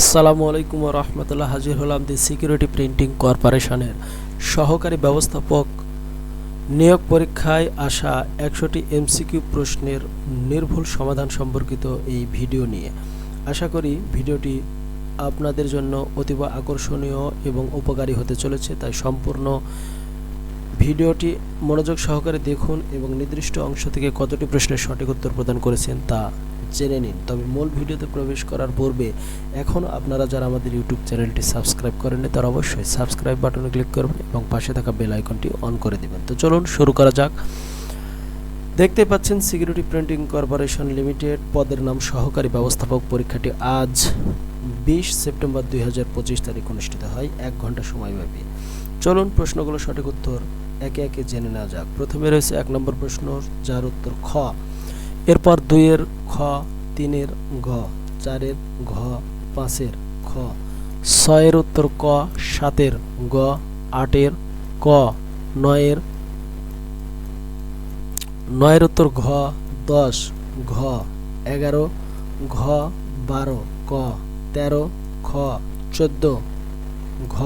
আসসালামু আলাইকুম রহমতুল্লাহ। হাজির হলাম দি সিকিউরিটি প্রিন্টিং কর্পোরেশনের সহকারী ব্যবস্থাপক নিয়োগ পরীক্ষায় আসা একশোটি এমসিকিউ প্রশ্নের নির্ভুল সমাধান সম্পর্কিত এই ভিডিও নিয়ে। আশা করি ভিডিওটি আপনাদের জন্য অতীব আকর্ষণীয় এবং উপকারী হতে চলেছে, তাই সম্পূর্ণ ভিডিওটি মনোযোগ সহকারে দেখুন এবং নির্দিষ্ট অংশ থেকে কতটি প্রশ্নের সঠিক উত্তর প্রদান করেছেন তা জেনে নিন। তবে মূল ভিডিওতে প্রবেশ করার পূর্বে এখনও আপনারা যারা আমাদের ইউটিউব চ্যানেলটি সাবস্ক্রাইব করেননি, তারা অবশ্যই সাবস্ক্রাইব বাটনে ক্লিক করবেন এবং পাশে থাকা বেল আইকনটি অন করে দিবেন। তো চলুন শুরু করা যাক। দেখতে পাচ্ছেন সিকিউরিটি প্রিন্টিং কর্পোরেশন লিমিটেড পদের নাম সহকারী ব্যবস্থাপক পরীক্ষাটি আজ বিশ সেপ্টেম্বর দুই হাজার পঁচিশ তারিখ অনুষ্ঠিত হয়। এক ঘণ্টা সময়ব্যাপী। চলুন প্রশ্নগুলো সঠিক উত্তর একে একে জেনে নেওয়া যাক। প্রথমে রয়েছে এক নম্বর প্রশ্ন, যার উত্তর খ। এরপর দুইয়ের খ, তিনের ঘ চারের ঘ, পাঁচের খ, ছয়ের উত্তর ক, সাতের গ, আটের ক, নয়ের নয়ের উত্তর ঘ, দশ, ঘ, এগারো, ঘ, বারো, ক, তেরো, খ, চোদ্দ, ঘ,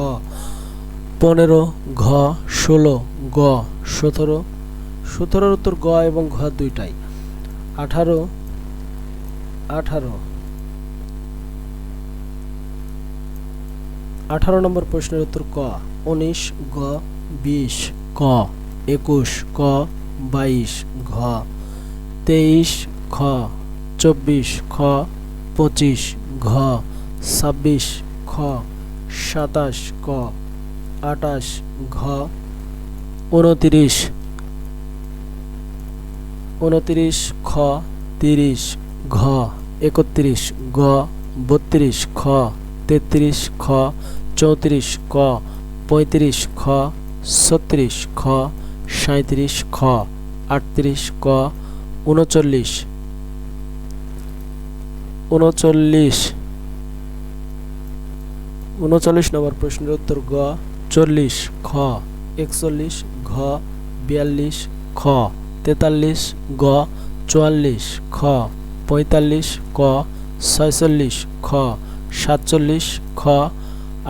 পনেরো, ঘ, ষোলো, গ, সতেরো, সতেরোর উত্তর গ এবং ঘ দুইটাই। আঠারো আঠারো। আঠারো নম্বর প্রশ্নের উত্তর ক। উনিশ, গ, বিশ, ক, একুশ, ক, বাইশ, ঘ, তেইশ, খ, চব্বিশ, খ, পঁচিশ, ঘ, ছাব্বিশ, খ, সাতাশ, ক, আটাশ, ঘ, উনতিরিশ উনতিরিশ খ, তিরিশ ঘ, একত্রিশ গ, বত্রিশ খ, তেত্রিশ খ, চৌত্রিশ ক, পঁয়ত্রিশ খ, ছত্রিশ খ সাঁত্রিশ খ, আটত্রিশ ক, উনচল্লিশ। উনচল্লিশ। উনচল্লিশ নম্বর প্রশ্নের উত্তর গ, চল্লিশ খ, একচল্লিশ ঘ বিয়াল্লিশ খ। তেতাল্লিশ, গ, চুয়াল্লিশ, খ, পঁয়তাল্লিশ, ক, ছয়চল্লিশ, খ, সাতচল্লিশ, খ,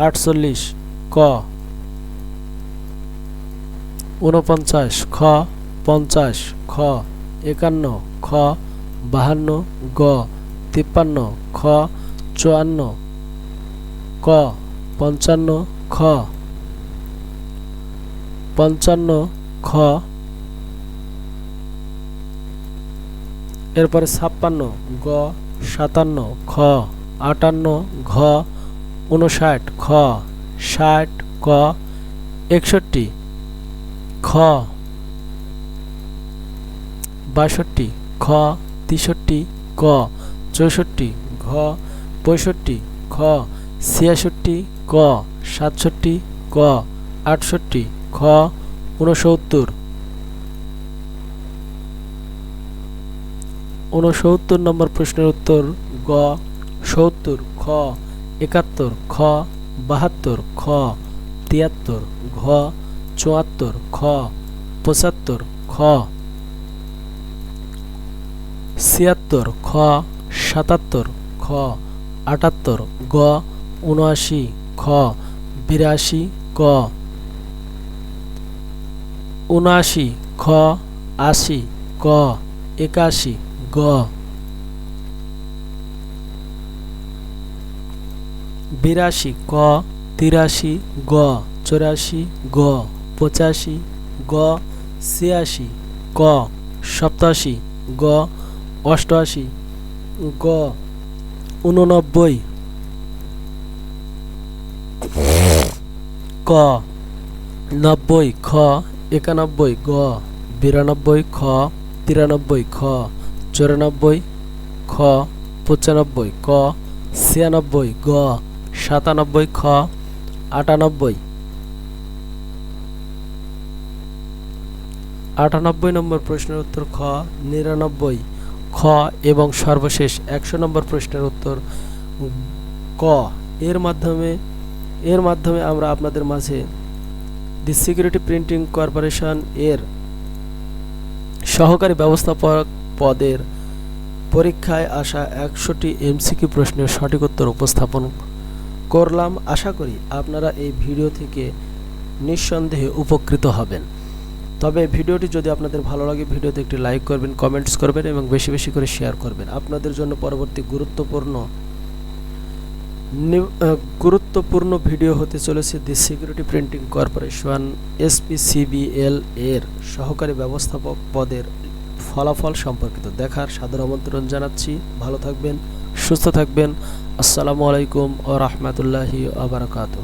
আটচল্লিশ, ক। ঊনপঞ্চাশ, খ, পঞ্চাশ, খ, একান্ন, খ, বাহান্ন, গ, তিপ্পান্ন, খ, চুয়ান্ন, ক, পঞ্চান্ন, খ পঞ্চান্ন, খ এরপরে ছাপ্পান্ন, গ, সাতান্ন, খ, আটান্ন, ঘ উনষাট খ, ষাট, ক, একষট্টি, খ, বাষট্টি, খ, তেষট্টি, ক, চৌষট্টি, ঘ, পঁয়ষট্টি, খ, ছিয়াষট্টি, ক, সাতষট্টি, ক, আটষট্টি, খ, ঊনসত্তর ঊনসত্তর নম্বর প্রশ্নের উত্তর গ, সত্তর, খ, একাত্তর, খ, বাহাত্তর, খ, তিয়াত্তর, ঘ, চুয়াত্তর, খ, পঁচাত্তর, খ, ছিয়াত্তর, খ, সাতাত্তর, খ, আটাত্তর, গ উনআশি খ, বিরাশি, ক উনআশি খ, আশি, ক, একাশি গ। বিরাশি, ক, তিরাশি, গ, চৌরাশি, গ, পঁচাশি, গ, ছিয়াশি, ক, সপ্তাশি, গ, অষ্টআশি, গ উননব্বই ক, নব্বই, খ, একানব্বই, গ, বিরানব্বই, খ, তিরানব্বই, খ। চুরানব্বই, খ, পঁচানব্বই, ক, ছিয়ানব্বই, গ, সাতানব্বই, খ, আটানব্বই। আটানব্বই নম্বর প্রশ্নের উত্তর খ, নিরানব্বই, খ এবং সর্বশেষ একশো নম্বর প্রশ্নের উত্তর ক এর মাধ্যমে এর মাধ্যমে আমরা আপনাদের মাঝে দি সিকিউরিটি প্রিন্টিং কর্পোরেশন এর সহকারী ব্যবস্থাপক পদের পরীক্ষায় আসা একশোটি এমসিকিউ প্রশ্নের সঠিক উত্তর উপস্থাপন করলাম। আশা করি আপনারা এই ভিডিও থেকে নিঃসন্দেহে উপকৃত হবেন। তবে ভিডিওটি যদি আপনাদের ভালো লাগে, ভিডিওতে একটি লাইক করবেন, কমেন্টস করবেন এবং বেশি বেশি করে শেয়ার করবেন। আপনাদের জন্য পরবর্তী গুরুত্বপূর্ণ গুরুত্বপূর্ণ ভিডিও হতে চলেছে the security printing corporation SPCBL এর সহকারী ব্যবস্থাপক পদের ফলাফল সম্পর্কিত দেখার সাদর আমন্ত্রণ জানাচ্ছি। ভালো থাকবেন, সুস্থ থাকবেন। আসসালামু আলাইকুম ও রহমতুল্লাহি আবরকাত